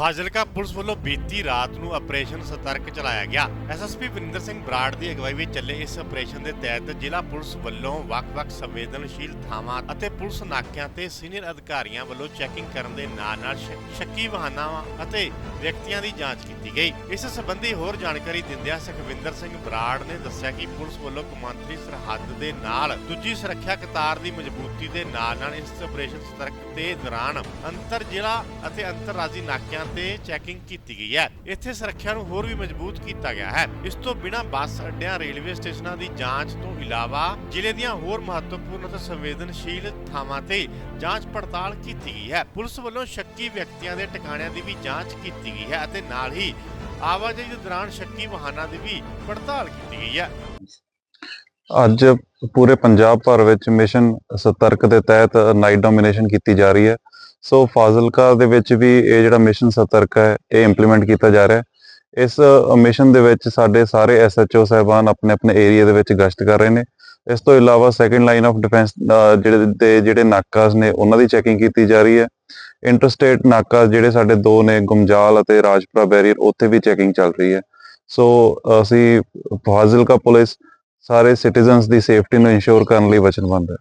Fazilka police ਵੱਲੋਂ ਬੀਤੀ ਰਾਤ ਨੂੰ ਆਪਰੇਸ਼ਨ ਸਤਰਕ ਚਲਾਇਆ ਗਿਆ। ਐਸਐਸਪੀ ਵਰਿੰਦਰ ਸਿੰਘ ਬਰਾੜ ਦੀ ਅਗਵਾਈ ਵਿੱਚ ਚੱਲੇ ਇਸ ਆਪਰੇਸ਼ਨ ਦੇ ਤਹਿਤ ਜ਼ਿਲ੍ਹਾ ਪੁਲਿਸ ਵੱਲੋਂ ਵੱਖ-ਵੱਖ ਸੰਵੇਦਨਸ਼ੀਲ ਥਾਵਾਂ ਅਤੇ ਪੁਲਿਸ ਨਾਕਿਆਂ ਤੇ ਸੀਨੀਅਰ ਅਧਿਕਾਰੀਆਂ ਵੱਲੋਂ ਚੈਕਿੰਗ ਕਰਨ ਦੇ ਨਾਲ-ਨਾਲ ਸ਼ੱਕੀ ਵਾਹਨਾਂ ਅਤੇ ਵਿਅਕਤੀਆਂ ਦੀ ਜਾਂਚ ਕੀਤੀ ਗਈ। ਇਸ ਸੰਬੰਧੀ ਹੋਰ ਜਾਣਕਾਰੀ ਦਿੰਦਿਆਂ ਸੁਖਵਿੰਦਰ ਸਿੰਘ ਬਰਾੜ ਨੇ ਦੱਸਿਆ ਕਿ ਪੁਲਿਸ ਵੱਲੋਂ ਕੌਮਾਂਤਰੀ ਸਰਹੱਦ ਦੇ ਨਾਲ ਦੂਜੀ ਸੁਰੱਖਿਆ ਕਤਾਰ ਦੀ ਮਜ਼ਬੂਤੀ ਦੇ ਨਾਲ-ਨਾਲ ਇਸ ਆਪਰੇਸ਼ਨ ਸਤਰਕ ਦੇ ਦੌਰਾਨ ਅੰਤਰ ਜ਼ਿਲ੍ਹਾ ਅਤੇ ਅੰਤਰਰਾਜੀ ਨਾਕਿਆਂ ਤੇ ਚੈਕਿੰਗ ਕੀਤੀ ਗਈ ਹੈ। ਇੱਥੇ ਸੁਰੱਖਿਆ ਨੂੰ ਹੋਰ ਵੀ ਮਜ਼ਬੂਤ ਕੀਤਾ ਗਿਆ ਹੈ। ਇਸ ਤੋਂ ਬਿਨਾਂ ਬੱਸ ਅੱਡਿਆਂ ਰੇਲਵੇ ਸਟੇਸ਼ਨਾਂ ਦੀ ਜਾਂਚ ਤੋਂ ਇਲਾਵਾ ਜ਼ਿਲ੍ਹੇ ਦੀਆਂ ਹੋਰ ਮਹੱਤਵਪੂਰਨ ਅਤੇ ਸੰਵੇਦਨਸ਼ੀਲ ਥਾਵਾਂ ਤੇ ਜਾਂਚ ਪੜਤਾਲ ਕੀਤੀ ਗਈ ਹੈ। ਪੁਲਿਸ ਵੱਲੋਂ ਸ਼ੱਕੀ ਵਿਅਕਤੀਆਂ ਦੇ ਟਿਕਾਣਿਆਂ ਦੀ ਵੀ ਜਾਂਚ ਕੀਤੀ ਗਈ ਹੈ ਅਤੇ ਨਾਲ ਹੀ ਆਵਾਜਾਈ ਦੇ ਦੌਰਾਨ ਸ਼ੱਕੀ ਵਾਹਨਾਂ ਦੀ ਵੀ ਪੜਤਾਲ ਕੀਤੀ ਗਈ ਹੈ। ਅੱਜ ਪੂਰੇ ਪੰਜਾਬ ਭਰ ਵਿੱਚ ਮਿਸ਼ਨ ਸਤਰਕ ਦੇ ਤਹਿਤ ਨਾਈਟ ਡੋਮੀਨੇਸ਼ਨ ਕੀਤੀ ਜਾ ਰਹੀ ਹੈ। ਸੋ ਫਾਜ਼ਿਲਕਾ ਦੇ ਵਿੱਚ ਵੀ ਇਹ ਜਿਹੜਾ ਮਿਸ਼ਨ ਸਤਰਕ ਹੈ, ਇਹ ਇੰਪਲੀਮੈਂਟ ਕੀਤਾ ਜਾ ਰਿਹਾ ਹੈ। ਇਸ ਮਿਸ਼ਨ ਦੇ ਵਿੱਚ ਸਾਡੇ ਸਾਰੇ ਐਸਐਚਓ ਸਹਿਬਾਨ ਆਪਣੇ ਆਪਣੇ ਏਰੀਆ ਦੇ ਵਿੱਚ ਗਸ਼ਤ ਕਰ ਰਹੇ ਨੇ। ਇਸ ਤੋਂ ਇਲਾਵਾ ਸੈਕੰਡ ਲਾਈਨ ਆਫ ਡਿਫੈਂਸ ਜਿਹੜੇ ਦੇ ਜਿਹੜੇ ਨਾਕਾਸ ਨੇ, ਉਹਨਾਂ ਦੀ ਚੈਕਿੰਗ ਕੀਤੀ ਜਾ ਰਹੀ ਹੈ। ਇੰਟਰਸਟੇਟ ਨਾਕਾ ਜਿਹੜੇ ਸਾਡੇ ਦੋ ਨੇ ਗੁਮਜਾਲ ਅਤੇ ਰਾਜਪੁਰਾ ਬੈਰੀਅਰ ਉੱਥੇ ਵੀ ਚੈਕਿੰਗ ਚੱਲ ਰਹੀ ਹੈ। ਸੋ, ਅਸੀਂ ਫਾਜ਼ਿਲਕਾ ਪੁਲਿਸ ਸਾਰੇ ਸਿਟੀਜ਼ਨਸ ਦੀ ਸੇਫਟੀ ਨੂੰ ਇਨਸ਼ੋਰ ਕਰਨ ਲਈ ਵਚਨਬੱਧ ਹੈ।